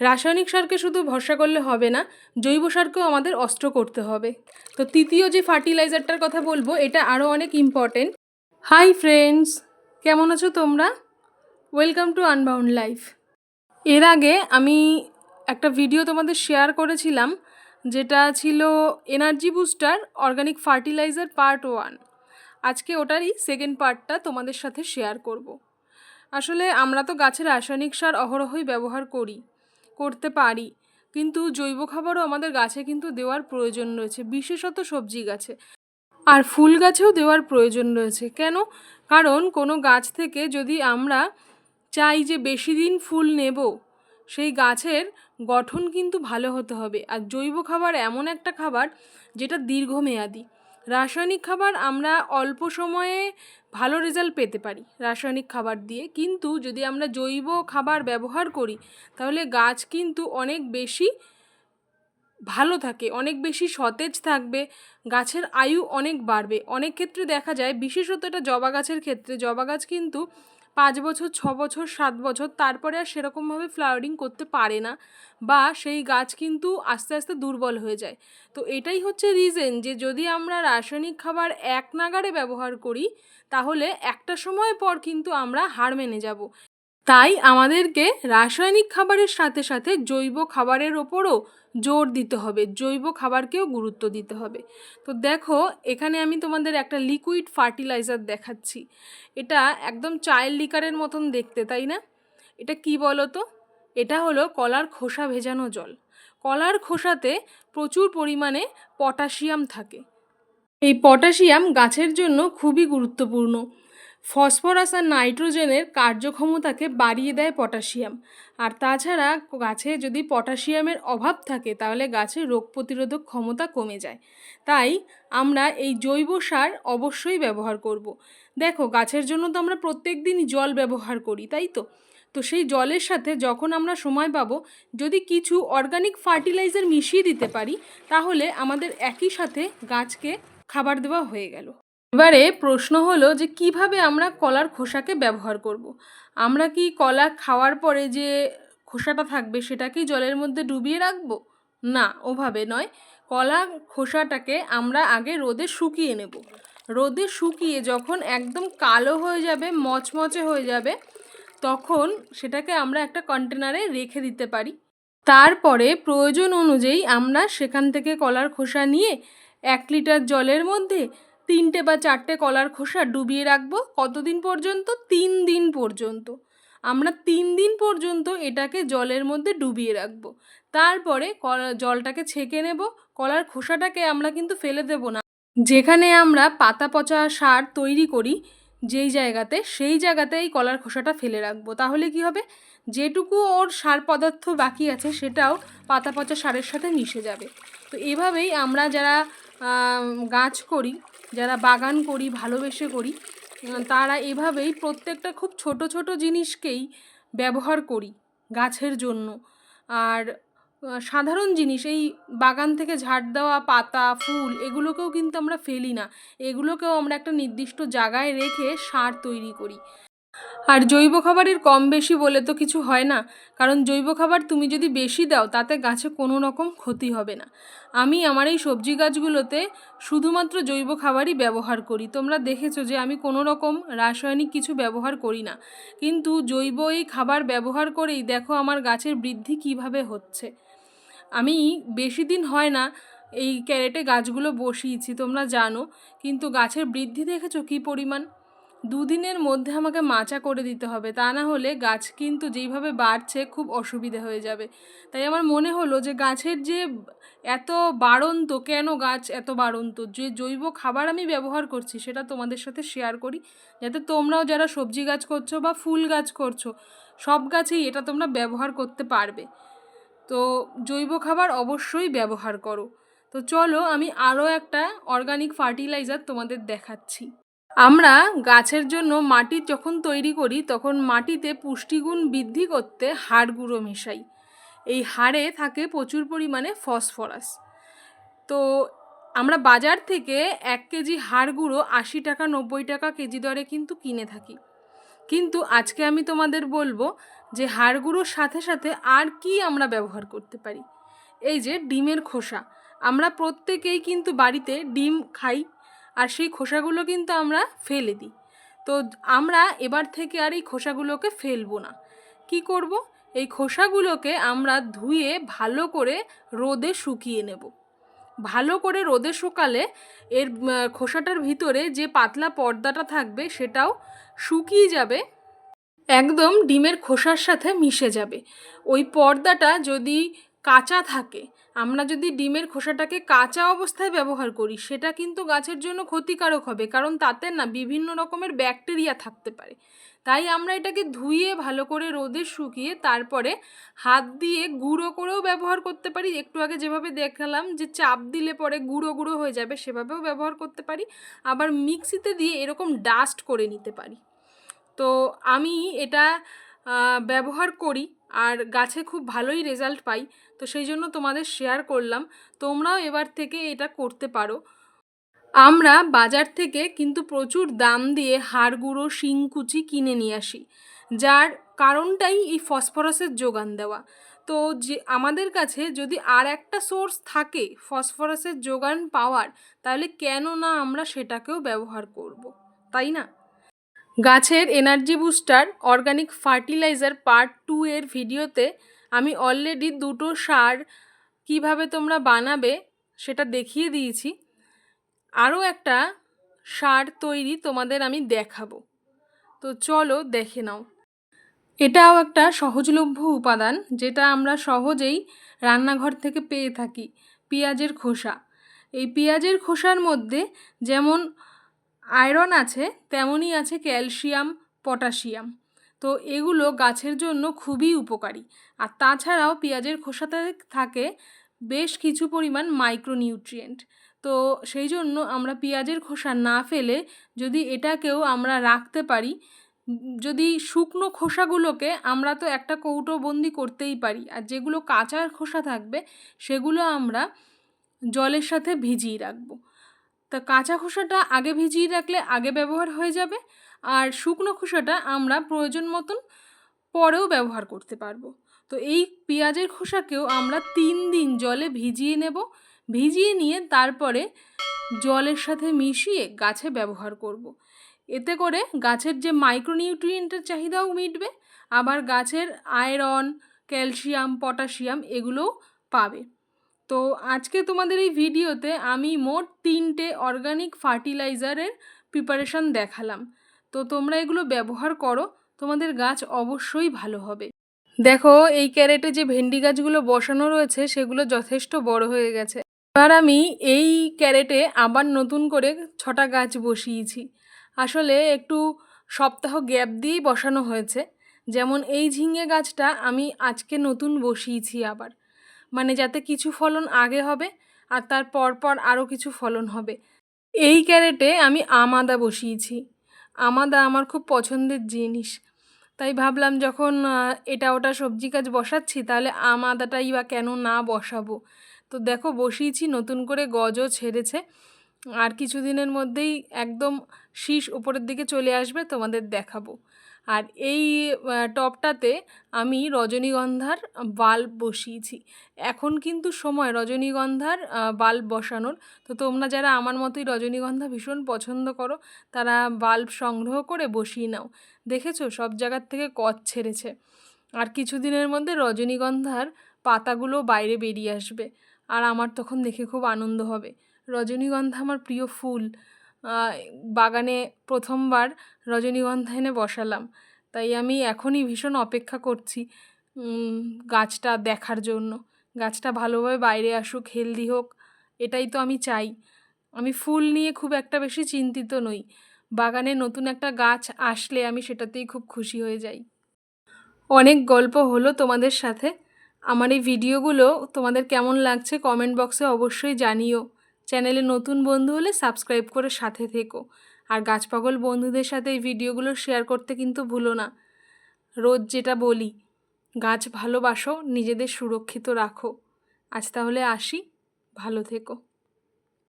রাসায়নিক সারকে শুধু ভরসা করলে হবে না, জৈব সারকেও আমাদের অস্ত্র করতে হবে। তো তৃতীয় যে ফার্টিলাইজারটার কথা বলব, এটা আরও অনেক ইম্পর্টেন্ট হাই ফ্রেন্ডস কেমন আছো তোমরা? ওয়েলকাম টু আনবাউন্ড লাইফ এর আগে আমি একটা ভিডিও তোমাদের শেয়ার করেছিলাম, যেটা ছিল energy booster organic fertiliser part one আজকে ওটারই সেকেন্ড পার্টটা তোমাদের সাথে শেয়ার করব। আসলে আমরা তো গাছের রাসায়নিক সার অহরহই ব্যবহার করি। করতে পারি। কিন্তু জৈব খাবারও আমাদের গাছে কিন্তু দেওয়ার প্রয়োজন রয়েছে, বিশেষত সবজি গাছে। আর ফুল গাছেও দেওয়ার প্রয়োজন রয়েছে। কেন? কারণ কোনো গাছ থেকে যদি আমরা চাই যে বেশি দিন ফুল নেব, সেই গাছের গঠন কিন্তু ভালো হতে হবে। আর জৈব খাবার এমন একটা খাবার যেটা দীর্ঘমেয়াদী। রাসায়নিক খাবার আমরা অল্প সময়ে ভালো রেজাল্ট পেতে পারি রাসায়নিক খাবার দিয়ে। কিন্তু যদি আমরা জৈব খাবার ব্যবহার করি, তাহলে গাছ কিন্তু অনেক বেশি ভালো থাকে, অনেক বেশি সতেজ থাকবে, গাছের আয়ু অনেক বাড়বে। অনেক ক্ষেত্রে দেখা যায়, বিশেষত এটা জবা গাছের ক্ষেত্রে, জবা গাছ কিন্তু পাঁচ বছর, ছ বছর, সাত বছর, তারপরে আর সেরকমভাবে ফ্লাওয়ারিং করতে পারে না বা সেই গাছ কিন্তু আস্তে আস্তে দুর্বল হয়ে যায়। তো এটাই হচ্ছে রিজেন যে যদি আমরা রাসায়নিক খাবার এক নাগারে ব্যবহার করি, তাহলে একটা সময় পর কিন্তু আমরা হার মেনে যাব। তাই আমাদেরকে রাসায়নিক খাবারের সাথে সাথে জৈব খাবারের ওপরও জোর দিতে হবে। জৈব খাবারকেও গুরুত্ব দিতে হবে। তো দেখো, এখানে আমি তোমাদের একটা লিকুইড ফার্টিলাইজার দেখাচ্ছি। এটা একদম চায়ের লিকারের মতন দেখতে, তাই না? এটা কি বলো তো এটা হলো কলার খোসা ভেজানো জল। কলার খোসাতে প্রচুর পরিমাণে পটাশিয়াম থাকে। এই পটাশিয়াম গাছের জন্য খুবই গুরুত্বপূর্ণ। ফসফরাস আর নাইট্রোজেনের কার্যক্ষমতাকে বাড়িয়ে দেয় পটাশিয়াম। আর তাছাড়া গাছে যদি পটাশিয়ামের অভাব থাকে, তাহলে গাছের রোগ প্রতিরোধক ক্ষমতা কমে যায়। তাই আমরা এই জৈব সার অবশ্যই ব্যবহার করব। দেখো, গাছের জন্য তো আমরা প্রত্যেক দিন জল ব্যবহার করি, তাই তো? তো সেই জলের সাথে যখন আমরা সময় পাবো, যদি কিছু অর্গানিক ফার্টিলাইজার মিশিয়ে দিতে পারি, তাহলে আমাদের একই সাথে গাছকে খাবার দেওয়া হয়ে গেল। এবারে প্রশ্ন হলো যে কীভাবে আমরা কলার খোসাকে ব্যবহার করব। আমরা কি কলা খাওয়ার পরে যে খোসাটা থাকবে সেটাকেই জলের মধ্যে ডুবিয়ে রাখব? না, ওভাবে নয়। কলা খোসাটাকে আমরা আগে রোদে শুকিয়ে নেব। রোদে শুকিয়ে যখন একদম কালো হয়ে যাবে, মচমচে হয়ে যাবে, তখন সেটাকে আমরা একটা কন্টেনারে রেখে দিতে পারি। তারপরে প্রয়োজন অনুযায়ী আমরা সেখান থেকে কলার খোসা নিয়ে এক লিটার জলের মধ্যে তিনটে বা চারটে কলার খোসা ডুবিয়ে রাখব কতদিন পর্যন্ত? তিন দিন পর্যন্ত। আমরা তিন দিন পর্যন্ত এটাকে জলের মধ্যে ডুবিয়ে রাখব। তারপরে কলা, জলটাকে ছেঁকে নেব। কলার খোসাটাকে আমরা কিন্তু ফেলে দেব না। যেখানে আমরা পাতা পচা সার তৈরি করি, যেই জায়গাতে, সেই জায়গাতে এই কলার খোসাটা ফেলে রাখব। তাহলে কি হবে? যেটুকু ওর সার পদার্থ বাকি আছে, সেটাও পাতা পচা সারের সাথে মিশে যাবে। তো এভাবেই আমরা যারা গাছ করি যারা বাগান করি, ভালোবেসে করি তারা এভাবেই প্রত্যেকটা খুব ছোট ছোট জিনিসকেই ব্যবহার করি গাছের জন্য। আর সাধারণ জিনিস, এই বাগান থেকে ঝাড় দেওয়া পাতা, ফুল, এগুলোকেও কিন্তু আমরা ফেলি না। এগুলোকেও আমরা একটা নির্দিষ্ট জায়গায় রেখে সার তৈরি করি। আর জৈব খাবারের কম বেশি বলে তো কিছু হয় না। কারণ জৈব খাবার তুমি যদি বেশি দাও, তাতে গাছে কোনো রকম ক্ষতি হবে না। আমি আমার এই সবজি গাছগুলোতে শুধুমাত্র জৈব খাবারই ব্যবহার করি। তোমরা দেখেছ যে আমি কোনো রকম রাসায়নিক কিছু ব্যবহার করি না। কিন্তু জৈব এই খাবার ব্যবহার করেই দেখো আমার গাছের বৃদ্ধি কীভাবে হচ্ছে। আমি বেশি দিন হয় না এই ক্যারেটে গাছগুলো বসিয়েছি, তোমরা জানো। কিন্তু গাছের বৃদ্ধি দেখেছ কী পরিমাণ? দুদিনের মধ্যে আমাকে মাচা করে দিতে হবে। তা না হলে গাছ কিন্তু যেইভাবে বাড়ছে খুব অসুবিধে হয়ে যাবে। তাই আমার মনে হলো যে গাছের যে এত বাড়ন্ত, কেন গাছ এত বাড়ন্ত? যে জৈব খাবার আমি ব্যবহার করছি সেটা তোমাদের সাথে শেয়ার করি। যাতে তোমরাও যারা সবজি গাছ করছ বা ফুল গাছ করছ, সব গাছেই এটা তোমরা ব্যবহার করতে পারবে। তো জৈব খাবার অবশ্যই ব্যবহার করো। তো চলো আমি আরও একটা অর্গানিক ফার্টিলাইজার তোমাদের দেখাচ্ছি। আমরা গাছের জন্য মাটি যখন তৈরি করি, তখন মাটিতে পুষ্টিগুণ বৃদ্ধি করতে হাড় গুঁড়ো মেশাই। এই হাড়ে থাকে প্রচুর পরিমাণে ফসফরাস। তো আমরা বাজার থেকে এক কেজি হাড় গুঁড়ো আশি টাকা, নব্বই টাকা কেজি দরে কিন্তু কিনে থাকি। কিন্তু আজকে আমি তোমাদের বলব যে হাড় গুঁড়োর সাথে সাথে আর কি আমরা ব্যবহার করতে পারি। এই যে ডিমের খোসা। আমরা প্রত্যেকেই কিন্তু বাড়িতে ডিম খাই। আর সেই খোসাগুলো কিন্তু আমরা ফেলে দিই। তো আমরা এবার থেকে আর এই খোসাগুলোকে ফেলব না। কি করব? এই খোসাগুলোকে আমরা ধুয়ে ভালো করে রোদে শুকিয়ে নেব। ভালো করে রোদে শুকালে এর খোসাটার ভিতরে যে পাতলা পর্দাটা থাকবে সেটাও শুকিয়ে যাবে। একদম ডিমের খোসার সাথে মিশে যাবে। ওই পর্দাটা যদি কাঁচা থাকে। আমরা যদি ডিমের খোসাটাকে কাঁচা অবস্থায় ব্যবহার করি, সেটা কিন্তু গাছের জন্য ক্ষতিকারক হবে, কারণ তাতে না বিভিন্ন রকমের ব্যাকটেরিয়া থাকতে পারে। তাই আমরা এটাকে ধুয়ে ভালো করে রোদে শুকিয়ে তারপরে হাত দিয়ে গুঁড়ো করেও ব্যবহার করতে পারি। একটু আগে যেভাবে দেখালাম যে চাপ দিলে পরে গুঁড়ো গুঁড়ো হয়ে যাবে, সেভাবেও ব্যবহার করতে পারি। আবার মিক্সিতে দিয়ে এরকম ডাস্ট করে নিতে পারি। তো আমি এটা ব্যবহার করি। আর গাছে খুব ভালোই রেজাল্ট পাই। তো সেই জন্য তোমাদের শেয়ার করলাম। তোমরাও এবার থেকে এটা করতে পারো। আমরা বাজার থেকে কিন্তু প্রচুর দাম দিয়ে হাড় গুঁড়ো শিংকুচি কিনে নিয়ে আসি। যার কারণটাই এই ফসফরাসের যোগান দেওয়া। তো যে আমাদের কাছে যদি আর একটা সোর্স থাকে ফসফরাসের যোগান পাওয়ার, তাহলে কেন না আমরা সেটাকেও ব্যবহার করব। তাই না? গাছের energy booster organic fertiliser part two এর ভিডিওতে আমি অলরেডি দুটো সার কীভাবে তোমরা বানাবে সেটা দেখিয়ে দিয়েছি। আরও একটা সার তৈরি তোমাদের আমি দেখাবো। তো চলো দেখে নাও। এটাও একটা সহজলভ্য উপাদান যেটা আমরা সহজেই রান্নাঘর থেকে পেয়ে থাকি, পেঁয়াজের খোসা। এই পেঁয়াজের খোসার মধ্যে যেমন আয়রন আছে, তেমনই আছে ক্যালসিয়াম, পটাশিয়াম। তো এগুলো গাছের জন্য খুবই উপকারী। আর তাছাড়াও পেঁয়াজের খোসাতে থাকে বেশ কিছু পরিমাণ মাইক্রোনিউট্রিয়েন্ট তো সেই জন্য আমরা পেঁয়াজের খোসা না ফেলে যদি এটাকেও আমরা রাখতে পারি, যদি শুকনো খোসাগুলোকে আমরা তো একটা কৌটো বন্দি করতেই পারি, আর যেগুলো কাঁচার খোসা থাকবে সেগুলো আমরা জলের সাথে ভিজিয়ে রাখব। তা কাঁচা খোসাটা আগে ভিজিয়ে রাখলে আগে ব্যবহার হয়ে যাবে, আর শুকনো খোসাটা আমরা প্রয়োজন মতন পরেও ব্যবহার করতে পারব তো এই পেঁয়াজের খোসাকেও আমরা তিন দিন জলে ভিজিয়ে নেব, ভিজিয়ে নিয়ে তারপরে জলের সাথে মিশিয়ে গাছে ব্যবহার করব। এতে করে গাছের যে মাইক্রোনিউট্রিয়েন্টের চাহিদাও মিটবে, আবার গাছের আয়রন ক্যালসিয়াম পটাশিয়াম এগুলোও পাবে তো আজকে তোমাদের এই ভিডিওতে আমি মোট তিনটে অর্গানিক ফার্টিলাইজারের প্রিপারেশন দেখালাম। তো তোমরা এগুলো ব্যবহার করো, তোমাদের গাছ অবশ্যই ভালো হবে। দেখো, এই ক্যারেটে যে ভেন্ডি গাছগুলো বসানো রয়েছে, সেগুলো যথেষ্ট বড় হয়ে গেছে। এবার আমি এই ক্যারেটে আবার নতুন করে ছটা গাছ বসিয়েছি। আসলে একটু সপ্তাহ গ্যাপ দিয়েই বসানো হয়েছে। যেমন এই ঝিঙে গাছটা আমি আজকে নতুন বসিয়েছি আবার। মানে যাতে কিছু ফলন আগে হবে আর তার পর আরও কিছু ফলন হবে। এই ক্যারেটে আমি আমাদা বসিয়েছি। আমাদা আমার খুব পছন্দের জিনিস। তাই ভাবলাম যখন এটা ওটা সবজি গাছ বসাচ্ছি তাহলে আমাদাটাই বা কেন না বসাবো? তো দেখো বসিয়েছি, নতুন করে গজও ছেড়েছে। আর কিছুদিনের মধ্যেই একদম শীষ উপরের দিকে চলে আসবে, তোমাদের দেখাবো। আর এই টবটাতে আমি রজনীগন্ধার বাল্ব বসিয়েছি। এখন কিন্তু সময় রজনীগন্ধার বাল্ব বসানোর। তো তোমরা যারা আমার মতোই রজনীগন্ধা ভীষণ পছন্দ করো, তারা বাল্ব সংগ্রহ করে বসিয়ে নাও। দেখেছ? সব জায়গার থেকে কচ ছেড়েছে। আর কিছুদিনের মধ্যে রজনীগন্ধার পাতাগুলো বাইরে বেরিয়ে আসবে। আর আমার তখন দেখে খুব আনন্দ হবে। রজনীগন্ধা আমার প্রিয় ফুল। বাগানে প্রথমবার রজনীগন্ধা এনে বসালাম। তাই আমি এখনই ভীষণ অপেক্ষা করছি গাছটা দেখার জন্য। গাছটা ভালোভাবে বাইরে আসুক হেলদি হোক, এটাই তো আমি চাই। আমি ফুল নিয়ে খুব একটা বেশি চিন্তিত নই। বাগানে নতুন একটা গাছ আসলে আমি সেটাতেই খুব খুশি হয়ে যাই। অনেক গল্প হলো তোমাদের সাথে। আমার এই ভিডিওগুলো তোমাদের কেমন লাগছে কমেন্ট বক্সে অবশ্যই জানিও। চ্যানেলে নতুন বন্ধু হলে সাবস্ক্রাইব করে সাথে থেকো। আর গাছপাগল বন্ধুদের সাথে এই ভিডিওগুলো শেয়ার করতে কিন্তু ভুলো না। রোজ যেটা বলি, গাছ ভালোবাসো, নিজেদের সুরক্ষিত রাখো। আজ তাহলে আসি, ভালো থেকো।